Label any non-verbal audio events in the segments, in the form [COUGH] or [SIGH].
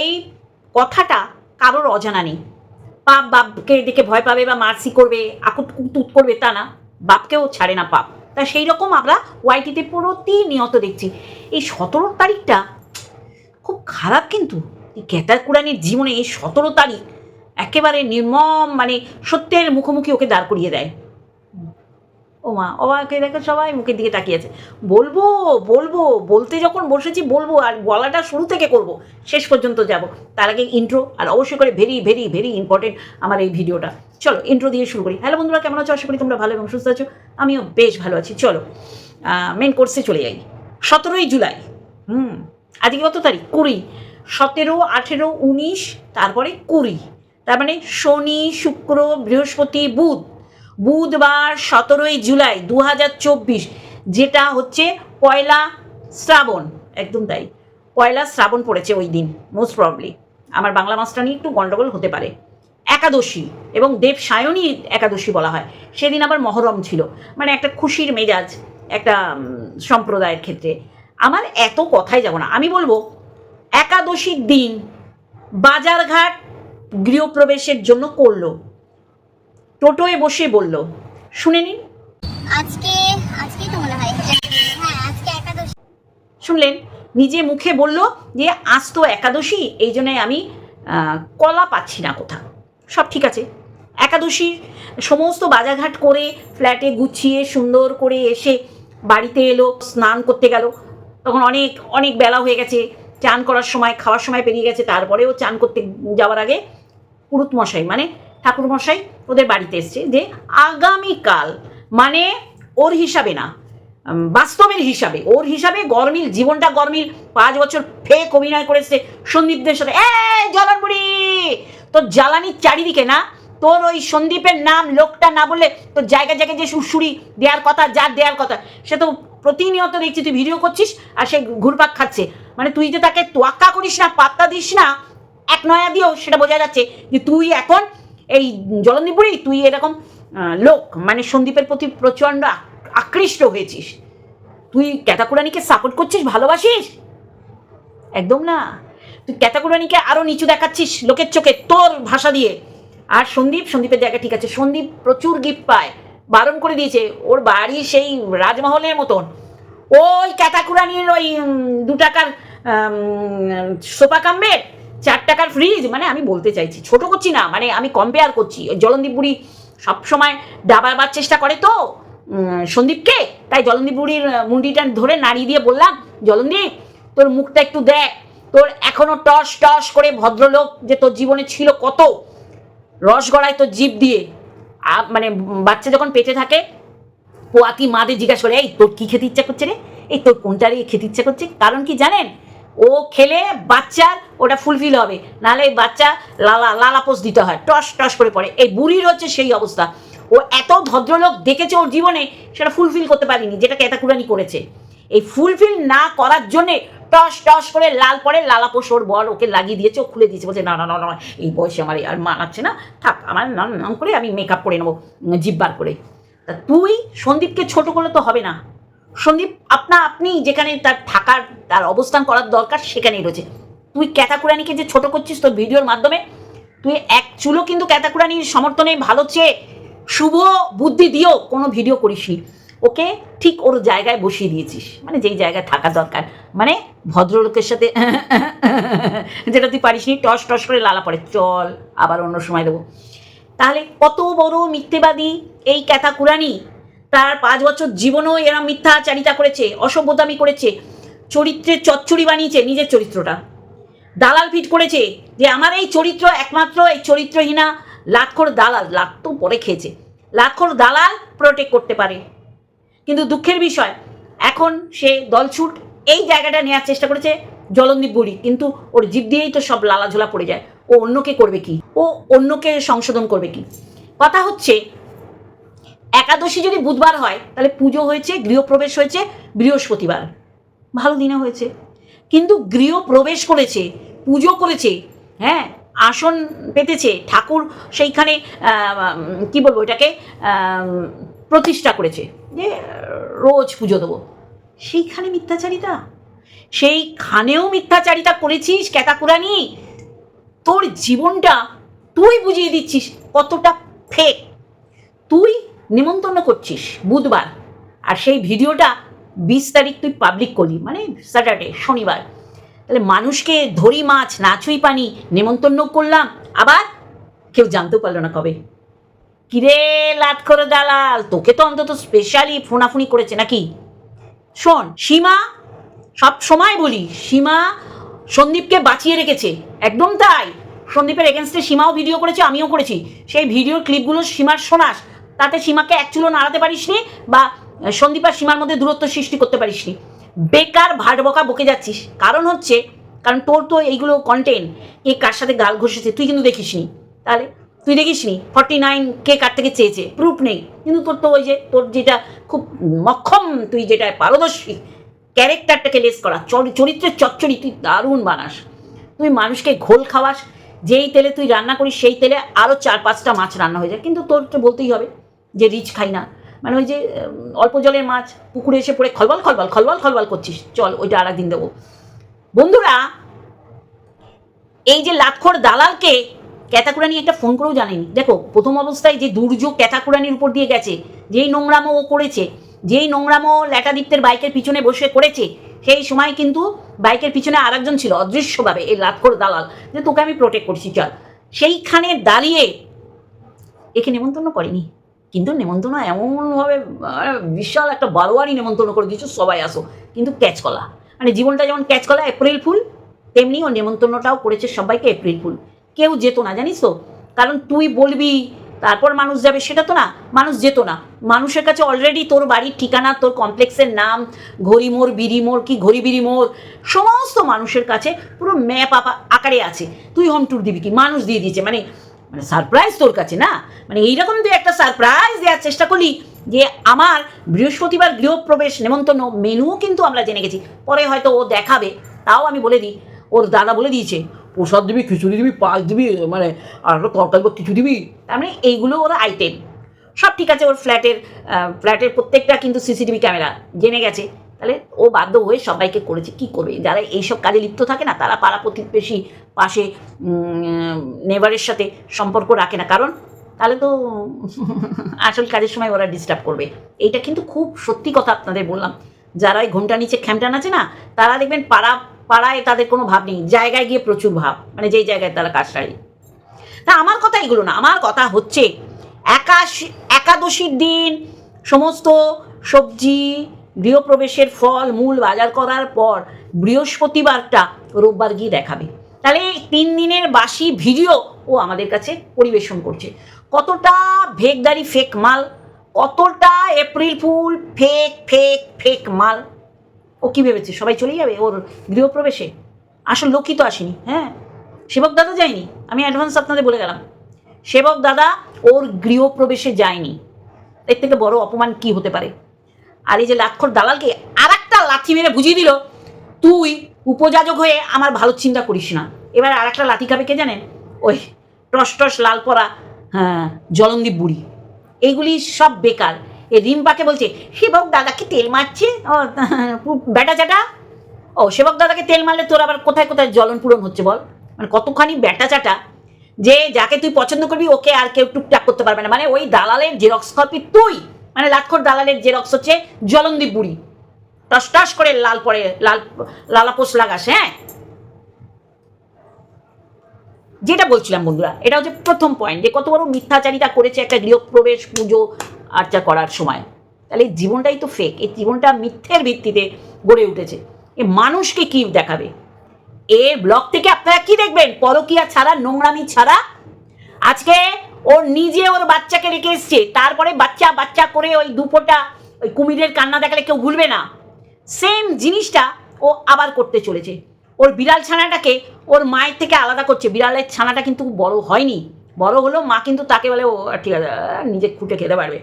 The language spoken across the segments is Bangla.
এই কথাটা কারোর অজানা নেই। পাপ বাপকে দেখে ভয় পাবে বা মার্সি করবে আকুত কুতুত করবে তা না। বাপকেও ছাড়ে না পাপ। তা সেই রকম আমরা ওয়াইটিতে প্রতিনিয়ত দেখছি। এই সতেরো তারিখটা খুব খারাপ কিন্তু। এই ক্যাতাকুরানির জীবনে এই সতেরো তারিখ একেবারে নির্মম মানে সত্যের মুখোমুখি ওকে দাঁড় করিয়ে দেয়। ও মা অবাকে দেখো সবাই মুখের দিকে তাকিয়ে আছে। বলব বলব, বলতে যখন বসেছি বলব আর গলাটা শুরু থেকে করব, শেষ পর্যন্ত যাব। তার আগে ইন্ট্রো আর অবশ্যই করে ভেরি ভেরি ভেরি ইম্পর্টেন্ট আমার এই ভিডিওটা। চলো ইন্ট্রো দিয়ে শুরু করি। হ্যালো বন্ধুরা, কেমন আছো? আশা করি তোমরা ভালো এবং সুস্থ আছো। আমিও বেশ ভালো আছি। চলো মেন কোর্সে চলে যাই। সতেরোই জুলাই, হুম, আজকে কত তারিখ? কুড়ি। সতেরো, আঠেরো, উনিশ, তারপরে কুড়ি। তার মানে শনি, শুক্র, বৃহস্পতি, বুধ। বুধবার সতেরোই জুলাই দু হাজার চব্বিশ, যেটা হচ্ছে পয়লা শ্রাবণ। একদম তাই। পয়লা শ্রাবণ পড়েছে ওই দিন মোস্ট প্রবলি আমার বাংলা মাসটা নিয়ে একটু গণ্ডগোল হতে পারে। একাদশী এবং দেব সায়নী একাদশী বলা হয়। সেদিন আবার মহরম ছিল। মানে একটা খুশির মেজাজ, একটা সম্প্রদায়ের ক্ষেত্রে। আমার এত কথাই যাব না। আমি বলব, একাদশীর দিন বাজারঘাট গৃহপ্রবেশের জন্য করল। টোটোয় বসে বলল শুনে নিন। আজকে তো মনে হয় হ্যাঁ আজকে একাদশী। শুনলেন নিজে মুখে বলল যে আজ তো একাদশী এই জন্যে আমি কলা পাচ্ছি না কোথাও। সব ঠিক আছে। একাদশীর সমস্ত বাজারঘাট করে ফ্ল্যাটে গুছিয়ে সুন্দর করে এসে বাড়িতে এলো স্নান করতে গেল। তখন অনেক অনেক বেলা হয়ে গেছে। চান করার সময় খাওয়ার সময় পেরিয়ে গেছে। তারপরেও চান করতে যাওয়ার আগে পুরুত মশাই মানে ঠাকুর মশাই ওদের বাড়িতে এসছে যে আগামীকাল মানে ওর হিসাবে না বাস্তবের হিসাবে, ওর হিসাবে গরমিল, জীবনটা গরমিল, পাঁচ বছর ফেক অভিনয় করেছে সন্দীপদের সাথে। এই জলানবুড়ি! তোর জ্বালানির চারিদিকে না, তোর ওই সন্দীপের নাম, লোকটা না বললে তোর জায়গায় জায়গায় যে সুড়সুড়ি দেওয়ার কথা, যার দেওয়ার কথা, সে তো প্রতিনিয়ত দেখছি, তুই ভিডিও করছিস আর সে ঘুরপাক খাচ্ছে। মানে তুই যে তাকে তোয়াক্কা করিস না, পাত্তা দিস না, এক নয়া দিয়েও সেটা বোঝা যাচ্ছে যে তুই এখন এই জলন্দীপুরি তুই এরকম লোক মানে সন্দীপের প্রতি প্রচণ্ড আক- আকৃষ্ট হয়েছিস। তুই ক্যাতাকুরানিকে সাপোর্ট করছিস, ভালোবাসিস? একদম না। তুই ক্যাতাকুরানিকে আরও নিচু দেখাচ্ছিস লোকের চোখে তোর ভাষা দিয়ে। আর সন্দীপ, সন্দীপের জায়গা ঠিক আছে। সন্দীপ প্রচুর গিফট পায়। বারণ করে দিয়েছে, ওর বাড়ি সেই রাজমহলের মতন। ওই ক্যাতাকুরানির ওই দু টাকার সোফা কাম্বের চার টাকার ফ্রিজ মানে আমি বলতে চাইছি, ছোট করছি না মানে আমি কম্পেয়ার করছি। জলন্দীপ বুড়ি সবসময় দাবাবার চেষ্টা করে তো সন্দীপকে, তাই জলন্দীপ বুড়ির মুন্ডিটা ধরে নাড়িয়ে দিয়ে বললাম জলন্দীপ তোর মুখটা একটু দেখ, তোর এখনও টস টস করে ভদ্রলোক যে তোর জীবনে ছিল কত, রস গড়ায় তোর জিভ দিয়ে। মানে বাচ্চা যখন পেটে থাকে পোয়াতি মাদের জিজ্ঞাসা করে, এই, তোর কি খেতে ইচ্ছা করছে রে? এই, তোর কোনটা রে খেতে ইচ্ছা করছে? কারণ কি জানেন ও খেলে বাচ্চার ওটা ফুলফিল হবে। নাহলে বাচ্চা লালা লালাপোষ দিতে হয়। টস টস করে পড়ে। এই বুড়ির হচ্ছে সেই অবস্থা। ও এত ভদ্রলোক দেখেছে ওর জীবনে, সেটা ফুলফিল করতে পারিনি যেটা ক্যাতাকুরানি করেছে। এই ফুলফিল না করার জন্যে টস টস করে লাল পরে লালাপোষ ওর বর ওকে লাগিয়ে দিয়েছে, ও খুলে দিয়েছে। বলছে, না না না এই বয়সে আমার আর মানাচ্ছে না। থাক, আমার নাম করে আমি মেকআপ করে নেব, জিব্বার করে। তা তুই সন্দীপকে ছোট করলে তো হবে না। সন্দীপ, আপনা আপনি যেখানে তার থাকার, তার অবস্থান করার দরকার সেখানেই রয়েছে। তুই ক্যাথাকুরানিকে যে ছোট করছিস তোর ভিডিওর মাধ্যমে, তুই এক চুলো কিন্তু ক্যাতাকুরানির সমর্থনে ভালো চেয়ে শুভ বুদ্ধি দিয়েও কোনো ভিডিও করিসনি ওকে ঠিক ওর জায়গায় বসিয়ে দিয়েছিস। মানে যেই জায়গায় থাকা দরকার। মানে ভদ্রলোকের সাথে [LAUGHS] যেটা তুই পারিসনি টস টস করে লালা পড়ে। চল, আবার অন্য সময় দেবো। তাহলে কত বড় মিথ্যেবাদী এই ক্যাতাকুরানি তার পাঁচ বছর জীবনেও এরা মিথ্যাচারিতা করেছে, অসভ্যতামি করেছে, চরিত্রের চচ্চড়ি বানিয়েছে নিজের চরিত্রটা। দালাল ফিট করেছে যে আমার এই চরিত্র একমাত্র এই চরিত্রহীনা লাক্ষর দালাল লাখ তো পরে খেয়েছে। লাক্ষর দালাল প্রোটেক্ট করতে পারে। কিন্তু দুঃখের বিষয়, এখন সে দলছুট, এই জায়গাটা নেওয়ার চেষ্টা করেছে জলন্দীপ বুড়ি। কিন্তু ওর জীব দিয়েই তো সব লালাঝোলা পড়ে যায়। ও অন্যকে করবে কি? ও অন্যকে সংশোধন করবে কি? কথা হচ্ছে একাদশী যদি বুধবার হয়, তাহলে পুজো হয়েছে, গৃহপ্রবেশ হয়েছে, বৃহস্পতিবার। ভালো দিনে হয়েছে। কিন্তু গৃহপ্রবেশ করেছে, পুজো করেছে হ্যাঁ আসন পেতেছে, ঠাকুর সেইখানে কি বলব এটাকে প্রতিষ্ঠা করেছে, যে রোজ পুজো দেবো। সেইখানে মিথ্যাচারিতা? সেইখানেও মিথ্যাচারিতা করেছিস ক্যাতাকুরানি তোর জীবনটা তুই বুঝিয়ে দিচ্ছিস, কতটা ফেক তুই নিমন্ত্রণ করছিস বুধবার। আর সেই ভিডিওটা বিশ তারিখ তুই পাবলিক করলি মানে স্যাটারডে শনিবার। তাহলে মানুষকে ধরি মাছ নাচুই পানি নেমন্তন্ন করলাম, আবার কেউ জানতেও পারল না কবে। কিরে লাত করে দালাল, তোকে তো অন্তত স্পেশালি ফোনাফুনি করেছে নাকি? শোন, সীমা, সব সময় বলি, সীমা সন্দীপকে বাঁচিয়ে রেখেছে। একদম তাই। সন্দীপের এগেনস্টে সীমাও ভিডিও করেছে, আমিও করেছি। সেই ভিডিওর ক্লিপগুলো সীমার শোনাস তাতে সীমাকে এক চুলো নাড়াতে পারিসনি বা সন্দীপ আর সীমার মধ্যে দূরত্ব সৃষ্টি করতে পারিসনি। বেকার ভাট বকা বকে যাচ্ছিস। কারণ হচ্ছে, কারণ তোর তো এইগুলো কন্টেন্ট কে কার সাথে গাল ঘষেছে, তুই কিন্তু দেখিসনি। তাহলে, তুই দেখিসনি? ফর্টি নাইন কে কার থেকে চেয়েছে? প্রুফ নেই। কিন্তু তোর তো ওই যে, তোর যেটা খুব মক্ষম, তুই যেটা পারদর্শী ক্যারেক্টারটাকে লেস করা। চর- চরিত্রের চচ্চড়ি তুই দারুণ বানাস। তুই মানুষকে ঘোল খাওয়াস, যেই তেলে তুই রান্না করিস, সেই তেলে আরও চার পাঁচটা মাছ রান্না হয়ে যায়। কিন্তু তোর তো বলতেই হবে যে রিচ খাই না। মানে ওই যে অল্প জলের মাছ, পুকুরে এসে পড়ে খলবল খলবল খলবল খলবল করছিস। চল, ওইটা আর একদিন দেবো। বন্ধুরা, এই যে লাক্ষর দালালকে ক্যাতাকুরানি একটা ফোন করেও জানেনি দেখো, প্রথম অবস্থায় যে দুর্যোগ ক্যাতাকুরানির উপর দিয়ে গেছে, যেই নোংরামো ও করেছে, যেই নোংরামো ল্যাটাদীপ্তের বাইকের পিছনে বসে করেছে, সেই সময় কিন্তু বাইকের পিছনে আরেকজন ছিল, অদৃশ্যভাবে, এই লাক্ষর দালাল, যে তোকে আমি প্রোটেক্ট করছি, চল। সেইখানে দাঁড়িয়ে, একে নেমন্তন্ন করেনি। কিন্তু নেমন্তন্ন এমনভাবে বিশাল একটা বারোয়ারি নেমন্তন্ন করে দিয়েছ, সবাই আসো। কিন্তু ক্যাচ কলা মানে জীবনটা যেমন ক্যাচ কলা এপ্রিল ফুল, তেমনি ও নেমন্তন্নটাও করেছে সবাইকে এপ্রিল ফুল। কেউ যেত না, জানিস তো? কারণ তুই বলবি, তারপর মানুষ যাবে, সেটা তো না, মানুষ যেত না। মানুষের কাছে অলরেডি তোর বাড়ির ঠিকানা, তোর কমপ্লেক্সের নাম ঘড়িমোড় বিড়িমোড় কি ঘড়ি বিড়িমোড় সমস্ত মানুষের কাছে পুরো ম্যাপ আকারে আছে। তুই হোম ট্যুর দিবি কি? মানুষ দিয়ে দিয়েছে। মানে মানে সারপ্রাইজ তোর কাছে না? মানে এইরকম তুই একটা সারপ্রাইজ দেওয়ার চেষ্টা করলি যে আমার বৃহস্পতিবার গৃহপ্রবেশ নেমন্তন্ন মেনুও কিন্তু আমরা জেনে গেছি। পরে হয়তো ও দেখাবে, তাও আমি বলে দিই। ওর দাদা বলে দিয়েছে, প্রসাদ দিবি, খিচুড়ি দিবি পাঁচ দিবি মানে আর তরকারি বা কিছু দিবি। তার মানে এইগুলো ওর আইটেম সব ঠিক আছে, ওর ফ্ল্যাটের ফ্ল্যাটের প্রত্যেকটা কিন্তু সিসিটিভি ক্যামেরা জেনে গেছে। তাহলে ও বাধ্য হয়ে সবাইকে করেছে। কি করবে? যারা এইসব কাজে লিপ্ত থাকে না, তারা পাড়া প্রতিবেশী পাশে নেবারের সাথে সম্পর্ক রাখে না। কারণ তাহলে তো আসল কাজের সময় ওরা ডিস্টার্ব করবে। এইটা কিন্তু খুব সত্যি কথা আপনাদের বললাম। যারা ওই ঘোমটা নিচে, খ্যামটা আছে না, তারা দেখবেন পাড়া, পাড়ায় তাদের কোনো ভাব নেই। জায়গায় গিয়ে প্রচুর ভাব। মানে যেই জায়গায় তারা কাজ সারে তা আমার কথা এগুলো না। আমার কথা হচ্ছে, একাশ, একাদশীর দিন সমস্ত সবজি গৃহপ্রবেশের ফল, মূল বাজার করার পর বৃহস্পতিবারটা রোববার গিয়ে দেখাবে। তাহলে এই তিন দিনের বাসি ভিডিও ও আমাদের কাছে পরিবেশন করছে। কতটা ভেকদারি ফেক মাল, কতটা April fool fake fake fake মাল, ও কী ভেবেছে? সবাই চলে যাবে ওর গৃহপ্রবেশে? আসল লক্ষ্মী তো আসেনি হ্যাঁ? সেবক দাদা যায়নি? আমি অ্যাডভান্স আপনাদের বলে গেলাম। সেবক দাদা ওর গৃহপ্রবেশে যায়নি। এর থেকে বড় অপমান কি হতে পারে? আর এই যে লাক্ষর দালালকে আর একটা লাথি মেরে বুঝিয়ে দিল, তুই উপযাজক হয়ে আমার ভালো চিন্তা করিস না। এবার আর একটা লাথি খাবে কে জানেন ওই টস টস লাল পরা হ্যাঁ জলন্দীপ বুড়ি। এইগুলি সব বেকার। এ রিম্পাকে বলছে সেবক দাদাকে তেল মারছে? ও বেটা চাটা ও সেবক দাদাকে তেল মারলে তোর আবার কোথায় কোথায় জ্বলন পূরণ হচ্ছে বল? মানে কতখানি ব্যাটা চাটা যে যাকে তুই পছন্দ করবি, ওকে আর কেউ টুকটাক করতে পারবে না। মানে ওই দালালের জেরক্স কপি তুই মানে লাক্ষর দালালের জেরক্স হচ্ছে জলন্দীপ বুড়ি। টস করে লাল পরে, লাল লালাপোষ লাগাস হ্যাঁ? যেটা বলছিলাম বন্ধুরা, এটা হচ্ছে প্রথম পয়েন্ট যে কত বড় মিথ্যাচারিতা করেছে একটা গৃহপ্রবেশ পুজো আর্চা করার সময়। তাহলে জীবনটাই তো ফেক এই জীবনটা মিথ্যের ভিত্তিতে গড়ে উঠেছে। এ মানুষকে কি দেখাবে? এ ব্লগ থেকে আপনারা কি দেখবেন? পরকিয়া ছাড়া, নোংরামি ছাড়া? আজকে ওর নিজে ওর বাচ্চাকে রেখে এসছে। তারপরে বাচ্চা বাচ্চা করে ওই দুপোটা ওই কুমিরের কান্না দেখালে কেউ ভুলবে না। সেম জিনিসটা ও আবার করতে চলেছে। ওর বিড়াল ছানাটাকে ওর মায়ের থেকে আলাদা করছে। বিড়ালের ছানাটা কিন্তু বড় হয়নি। বড় হলেও মা কিন্তু তাকে বলে, ও, ঠিক আছে, নিজে খুঁটে খেতে পারবে।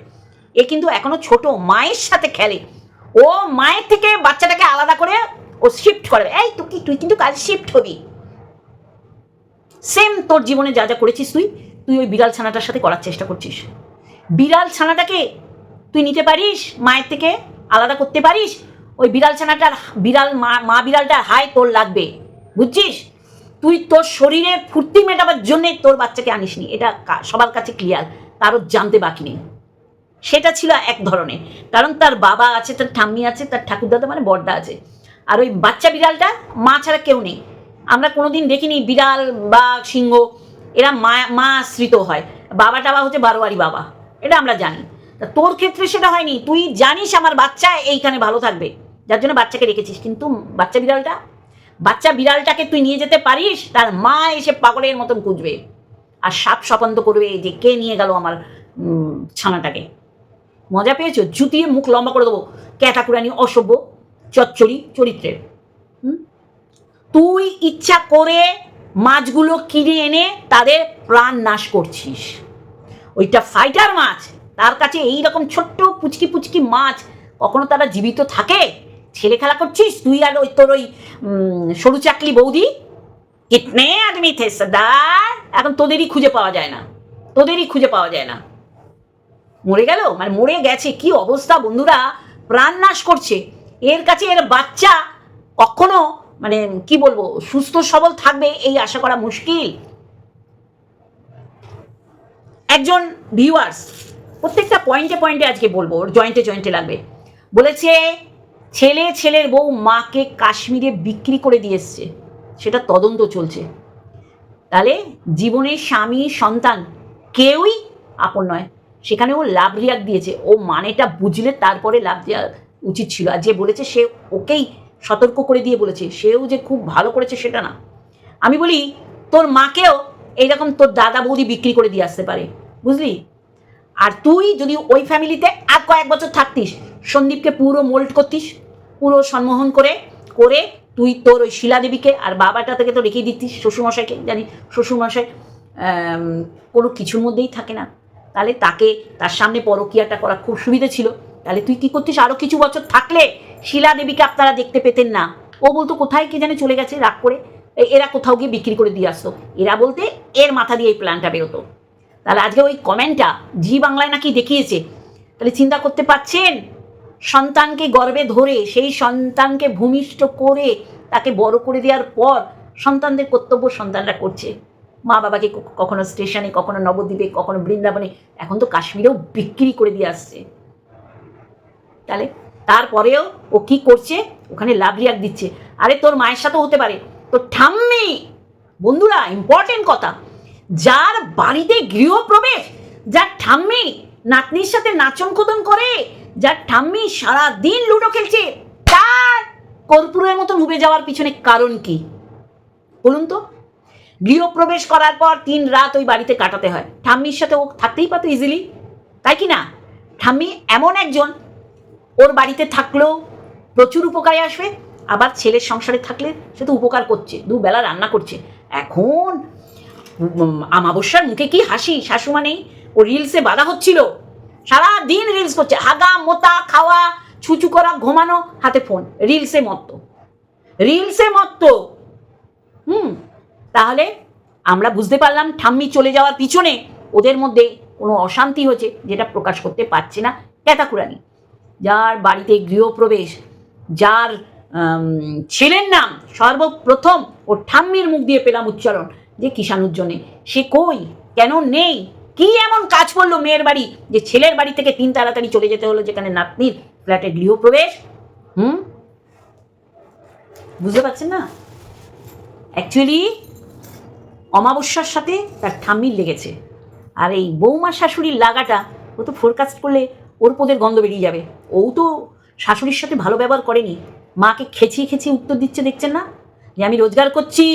এ কিন্তু এখনও ছোট, মায়ের সাথে খেলে। ও মায়ের থেকে বাচ্চাটাকে আলাদা করে ও শিফট করে। এই, তুই তুই কিন্তু কাজ শিফট হবি। সেম তোর জীবনে যা যা করেছিস তুই। তুই ওই বিড়াল ছানাটার সাথে করার চেষ্টা করছিস। বিড়াল ছানাটাকে তুই নিতে পারিস, মায়ের থেকে আলাদা করতে পারিস? ওই বিড়াল ছানাটার বিড়াল মা মা বিড়ালটার হাই তোর লাগবে। বুঝছিস? তুই তোর শরীরে ফুর্তি মেটাবার জন্যে তোর বাচ্চাকে আনিসনি। এটা সবার কাছে ক্লিয়ার কারোর জানতে বাকি নেই। সেটা ছিল এক ধরনের। কারণ তার বাবা আছে, তার ঠাম্মি আছে, তার ঠাকুরদাদা মানে বড়দা আছে। আর ওই বাচ্চা বিড়ালটা মা ছাড়া কেউ নেই। আমরা কোনোদিন দেখিনি বিড়াল বা সিংহ। এরা মা মা আশ্রিত হয়। বাবা টাবা হচ্ছে বারোয়ারি বাবা। এটা আমরা জানি। তা তোর ক্ষেত্রে সেটা হয়নি। তুই জানিস আমার বাচ্চা এইখানে ভালো থাকবে। যার জন্য বাচ্চাকে রেখেছিস। কিন্তু বাচ্চা বিড়ালটা? বাচ্চা বিড়ালটাকে তুই নিয়ে যেতে পারিস, তার মা এসে পাগলের মতন খুঁজবে। আর সাপ সপান্ত করবে যে, কে নিয়ে গেল আমার ছানাটাকে? মজা পেয়েছ? জুতিয়ে মুখ লম্বা করে দেবো। ক্যাটাকুরানি অসভ্য, চচ্চড়ি চরিত্রের। হুম? তুই ইচ্ছা করে মাছগুলো কিনে এনে তাদের প্রাণ নাশ করছিস। ওইটা ফাইটার মাছ, তার কাছে এই রকম ছোট্ট পুচকি পুচকি মাছ কখনো তারা জীবিত থাকে? ছেলে খেলা করছিস? তুই আর ওই তোর ওই সরু চাকলি বৌদি? কিতনে আদমি থে সর্দার? এখন তোদেরই খুঁজে পাওয়া যায় না। তোদেরই খুঁজে পাওয়া যায় না। মরে গেল? মানে মরে গেছে। কি অবস্থা বন্ধুরা? প্রাণ নাশ করছে। এর কাছে এর বাচ্চা কখনো মানে কি বলব, সুস্থ সবল থাকবে এই আশা করা মুশকিল। একজন ভিউয়ার্স প্রত্যেকটা পয়েন্টে পয়েন্টে আজকে বলব, ওর জয়েন্টে জয়েন্টে লাগবে। বলেছে, ছেলে ছেলের বউ মাকে কাশ্মীরে বিক্রি করে দিয়ে এসছে। সেটা তদন্ত চলছে। তাহলে জীবনের স্বামী, সন্তান কেউই আপন নয়। সেখানে ও লাভ রিয়াক দিয়েছে। ও মানেটা বুঝলে তারপরে লাভ দেওয়া উচিত ছিল। আর যে বলেছে সে ওকেই সতর্ক করে দিয়ে বলেছে, সেও যে খুব ভালো করেছে সেটা না। আমি বলি, তোর মাকেও এইরকম তোর দাদা বৌদি বিক্রি করে দিয়ে আসতে পারে, বুঝলি? আর তুই যদি ওই ফ্যামিলিতে আর কয়েক বছর থাকতিস, সন্দীপকে পুরো মোল্ড করতিস, পুরো সম্মোহন করে করে তুই তোর ওই শিলাদেবীকে আর বাবাটা থেকে তো রেখেই দিতিস, শ্বশুরমশাইকে, জানি শ্বশুরমশাই কোনো কিছুর মধ্যেই থাকে না। তাহলে তাকে তার সামনে পরকিয়াটা করা খুব সুবিধে ছিল। তাহলে তুই কি করতিস? আরও কিছু বছর থাকলে শিলাদেবীকে আপনারা দেখতে পেতেন না। ও বলতো, কোথায় কে জানে চলে গেছে, রাগ করে। এরা কোথাও গিয়ে বিক্রি করে দিয়ে আসতো। এরা বলতে, এর মাথা দিয়ে এই প্ল্যানটা বেরোতো। তাহলে আজকে ওই কমেন্টটা জি বাংলায় নাকি দেখিয়েছে। তাহলে চিন্তা করতে পারছেন? সন্তানকে গর্বে ধরে, সেই সন্তানকে ভূমিষ্ঠ করে, তাকে বড় করে দেওয়ার পর সন্তানদের কর্তব্য সন্তানরা করছে। মা বাবাকে কখনো স্টেশনে কখনো নবদ্বীপে, কখনো বৃন্দাবনে, এখন তো কাশ্মীরেও বিক্রি করে দিয়ে আসছে। তাহলে তারপরেও ও কি করছে? ওখানে লাভ দিচ্ছে। আরে তোর মায়ের সাথেও হতে পারে। তোর ঠাম্মি, বন্ধুরা ইম্পর্টেন্ট কথা। যার বাড়িতে গৃহপ্রবেশ, যার ঠাম্মি নাতনির সাথে নাচন কোদন করে, যার ঠাম্মি সারা দিন লুডো খেলছে, তার কর্পূরের মতন ডুবে যাওয়ার পিছনে কারণ কি? বলুন তো। গৃহপ্রবেশ করার পর তিন রাত ওই বাড়িতে কাটাতে হয়। ঠাম্মির সাথে ও থাকতেই পারতো ইজিলি তাই কি না? ঠাম্মি এমন একজন ওর বাড়িতে থাকলেও প্রচুর উপকারে আসবে আবার ছেলের সংসারে থাকলে সে তো উপকার করছে, দুবেলা রান্না করছে। এখন আমাবস্যার মুখে কি হাসি? শাশুমা নেই, ও রিলসে বাধা হচ্ছিল। সারা দিন রিলস করছে, হাগা, মোতা, খাওয়া, ছুচু করা, ঘুমানো, হাতে ফোন, রিলসে মত্ত। রিলসে মত্ত। হুম, তাহলে আমরা বুঝতে পারলাম ঠাম্মি চলে যাওয়ার পিছনে ওদের মধ্যে কোনো অশান্তি হয়েছে যেটা প্রকাশ করতে পারছে না। ক্যাতাকুরানি যার বাড়িতে গৃহপ্রবেশ, যার ছেলের নাম সর্বপ্রথম ও ঠাম্মির মুখ দিয়ে পেলাম উচ্চারণ। যে কিষাণুর সে কই? কেন নেই? কি এমন কাজ করল মেয়ের বাড়ি? যে ছেলের বাড়ি থেকে তিন তাড়াতাড়ি চলে যেতে হলো যেখানে নাতনির ফ্ল্যাটে গৃহপ্রবেশ? হুম? বুঝতে পারছেন না? অ্যাকচুয়ালি অমাবস্যার সাথে তার ঠাম্মির লেগেছে। আর এই বৌমা শাশুড়ির লাগাটা ও তো ফোরকাস্ট করলে ওর পোদের গন্ধ বেরিয়ে যাবে। ও তো শাশুড়ির সাথে ভালো ব্যবহার করেনি। মাকে খেচিয়ে খেচিয়ে উত্তর দিচ্ছে, দেখছেন না? যে আমি রোজগার করছি।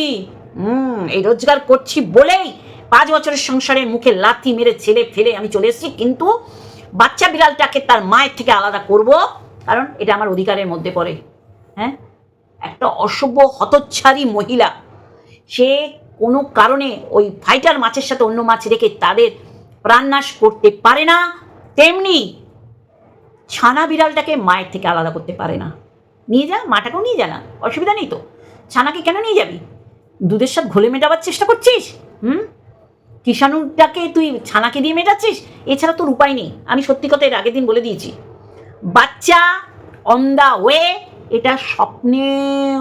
হুম, এই রোজগার করছি বলেই পাঁচ বছরের সংসারের মুখে লাথি মেরে ছেলে ফেলে আমি চলে এসেছি। কিন্তু বাচ্চা বিড়ালটাকে তার মায়ের থেকে আলাদা করব, কারণ এটা আমার অধিকারের মধ্যে পড়ে। হ্যাঁ? একটা অসভ্য হতচ্ছারী মহিলা। সে কোনো কারণে ওই ফাইটার মাছের সাথে অন্য মাছ রেখে তাদের প্রাণনাশ করতে পারে না। তেমনি ছানা বিড়ালটাকে মায়ের থেকে আলাদা করতে পারে না। নিয়ে যা মাটাকেও নিয়ে যা না অসুবিধা নেই তো। ছানাকে কেন নিয়ে যাবি? দুধের সাথে ঘোলে মেটাবার চেষ্টা করছিস? হুম? কিষাণুটাকে তুই ছানাকে দিয়ে মেটাচ্ছিস? এছাড়া তোর উপায় নেই। আমি সত্যি কথা এর আগের দিন বলে দিয়েছি। বাচ্চা অন দ্য ওয়ে এটা স্বপ্নে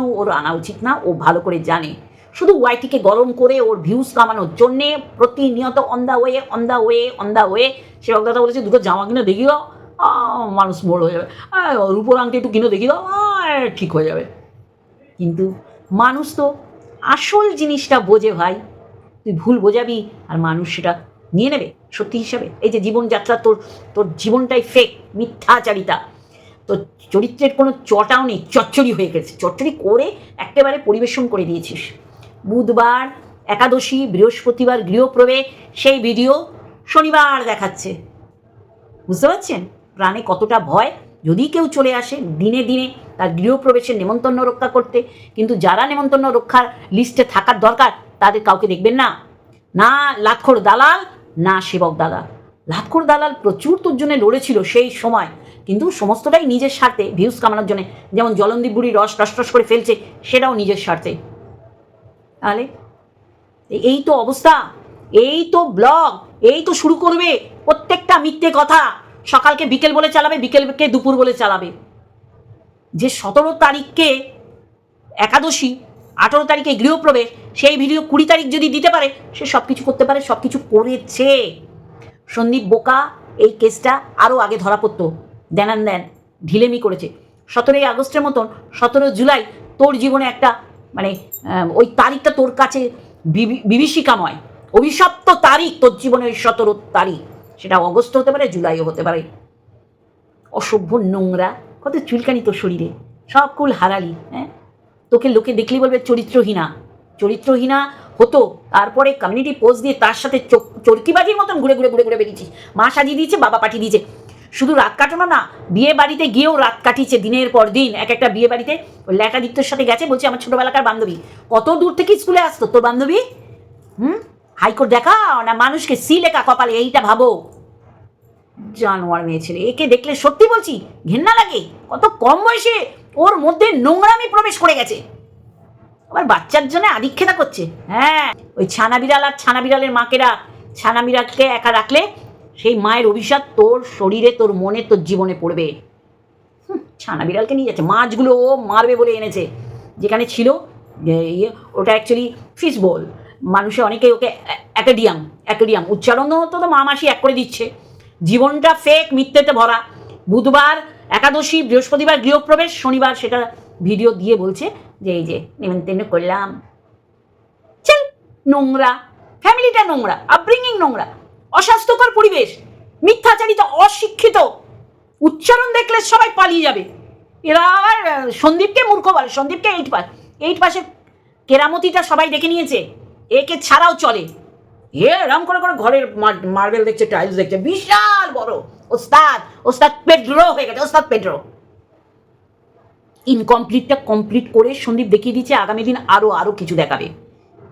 ওর আনা উচিত না ও ভালো করে জানে। শুধু ওয়াইটিকে গরম করে ওর ভিউজ কামানোর জন্যে প্রতিনিয়ত on the way on the way on the way সেবক দাদা বলেছে দুটো জামা কিনে দেখি দাও আহ, মানুষ বড় হয়ে যাবে। রূপোর আংটি একটু কিনে দেখি দাও ঠিক হয়ে যাবে। কিন্তু মানুষ তো আসল জিনিসটা বোঝে ভাই। তুই ভুল বোঝাবি আর মানুষ সেটা নিয়ে নেবে সত্যি হিসাবে। এই যে জীবনযাত্রা তোর তোর জীবনটাই ফেক মিথ্যাচারিতা তোর চরিত্রের কোনো চটাও নেই, চচ্চড়ি হয়ে গেছে। চচ্চড়ি করে একেবারে পরিবেশন করে দিয়েছিস। বুধবার একাদশী, বৃহস্পতিবার গৃহপ্রবেশ, সেই ভিডিও শনিবার দেখাচ্ছে। বুঝতে পারছেন? প্রাণে কতটা ভয়, যদি কেউ চলে আসে দিনে দিনে তার গৃহপ্রবেশের নেমন্তন্ন রক্ষা করতে, কিন্তু যারা নেমন্তন্ন রক্ষার লিস্টে থাকার দরকার, তাদের কাউকে দেখবেন না। না লাক্ষর দালাল, না সেবক দাদা লাক্ষর দালাল প্রচুর তোর জন্য লড়েছিল সেই সময়, কিন্তু সমস্তটাই নিজের স্বার্থে, ভিউজ কামানোর জন্য। যেমন জলন্দীপ বুড়ি রস টস টস করে ফেলছে, সেটাও নিজের স্বার্থে। তাহলে, এই তো অবস্থা, এই তো ব্লগ, এই তো শুরু করবে প্রত্যেকটা মিথ্যে কথা। সকালকে বিকেল বলে চালাবে, বিকেলকে দুপুর বলে চালাবে। যে সতেরো তারিখকে একাদশী, আঠেরো তারিখে গৃহপ্রবেশ, সেই ভিডিও কুড়ি তারিখ যদি দিতে পারে, সে সব কিছু করতে পারে সব কিছু করেছে। সন্দীপ বোকা এই কেসটা আরও আগে ধরা পড়তো। দেনান দেন ঢিলেমি করেছে। সতেরোই আগস্টের মতন সতেরো জুলাই তোর জীবনে একটা মানে ওই তারিখটা তোর কাছে বিভী- বিভীষিকাময়। অভিশপ্ত তারিখ তোর জীবনে ওই সতেরো তারিখ। সেটা অগস্ট হতে পারে, জুলাইও হতে পারে। অসভ্য নোংরা, কত চুলকানি তোর শরীরে। সব কুল হারালি হ্যাঁ? তোকে লোকে দেখলেই বলবে চরিত্রহীনা। চরিত্রহীনা হতো, তারপরে কমিউনিটি পোস্ট দিয়ে তার সাথে চরকিবাজির মতন ঘুরে ঘুরে ঘুরে ঘুরে বেরিয়েছিস। মা সাজিয়ে দিয়েছে, বাবা পাঠিয়ে দিয়েছে। শুধু রাত কাটানো না, বিয়ে বাড়িতে গিয়েও রাত কাটিয়েছে দিনের পর দিন। এক একটা বিয়ে বাড়িতে ওই ল্যাটাদিত্যর সাথে গেছে, বলছে আমার ছোটোবেলাকার বান্ধবী। কত দূর থেকে স্কুলে আসতো তোর বান্ধবী? হুম? হাইকোর্ট দেখা না মানুষকে সি লেখা কপালে এইটা ভাবো। জানোয়ার মেয়ে ছেলে একে দেখলে সত্যি বলছি ঘেন্না লাগে। কত কম বয়সে ওর মধ্যে নোংরামি প্রবেশ করে গেছে। আবার বাচ্চার জন্য আদিক্ষেতা করছে। হ্যাঁ ওই ছানা বিড়াল আর ছানা বিড়ালের মাকেরা ছানা বিড়ালকে একা রাখলে সেই মায়ের অভিশাপ তোর শরীরে তোর মনে তোর জীবনে পড়বে। ছানা বিড়ালকে নিয়ে যাচ্ছে। মাছগুলো ও মারবে বলে এনেছে। যেখানে ছিল ইয়ে, ওটা অ্যাকচুয়ালি ফিশ বোল মানুষে অনেকে ওকে অ্যাকেডিয়াম অ্যাকেডিয়াম উচ্চারণ তো তো মা মাসি এক করে দিচ্ছে। জীবনটা ফেক মিথ্যেতে ভরা। বুধবার একাদশী, বৃহস্পতিবার গৃহপ্রবেশ, শনিবার সেটা ভিডিও দিয়ে বলছে যে, এই যে, নিমন্ত্রণ করলাম। চল, নোংরা। ফ্যামিলিটা নোংরা আপব্রিঙ্গিং নোংরা। অস্বাস্থ্যকর পরিবেশ। মিথ্যাচারিত, অশিক্ষিত। উচ্চারণ দেখলে সবাই পালিয়ে যাবে। এরা আবার সন্দীপকে মূর্খ বলে, সন্দীপকে এইট পাস এইট পাসের কেরামতিটা সবাই দেখে নিয়েছে। একে ছাড়াও চলে। এ এরম করে করে ঘরের মার্বেল দেখছে টাইলস দেখছে, বিশাল বড়। ওস্তাদ ওস্তাদ পেড্রো হয়ে গেছে, ওস্তাদ পেড্রো ইনকমপ্লিটটা কমপ্লিট করে সন্দীপ দেখিয়ে দিচ্ছে আগামী দিন আরও আরও কিছু দেখাবে।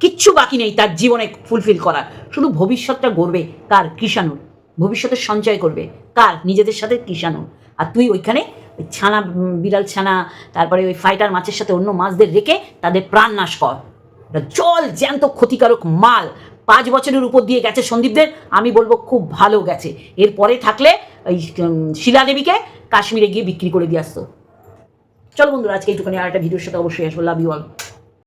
কিচ্ছু বাকি নেই তার জীবনে ফুলফিল করার। শুধু ভবিষ্যৎটা গড়বে, কার? কৃষাণুর। ভবিষ্যতের সঞ্চয় করবে, কার? নিজেদের সাথে কৃষাণুর। আর তুই ওইখানে ওই ছানা বিড়াল ছানা, তারপরে ওই ফাইটার মাছের সাথে অন্য মাছদের রেখে তাদের প্রাণ নাশ কর। জল জ্যান্ত ক্ষতিকারক মাল। পাঁচ বছরের উপর দিয়ে গেছে সন্দীপদের, আমি বলব খুব ভালো গেছে। এরপরে থাকলে ওই শিলাদেবীকে কাশ্মীরে গিয়ে বিক্রি করে দিয়ে আসতো। চলো বন্ধুরা, আজকে একটুখানি আর একটা ভিডিওর সাথে অবশ্যই আসব। Love you all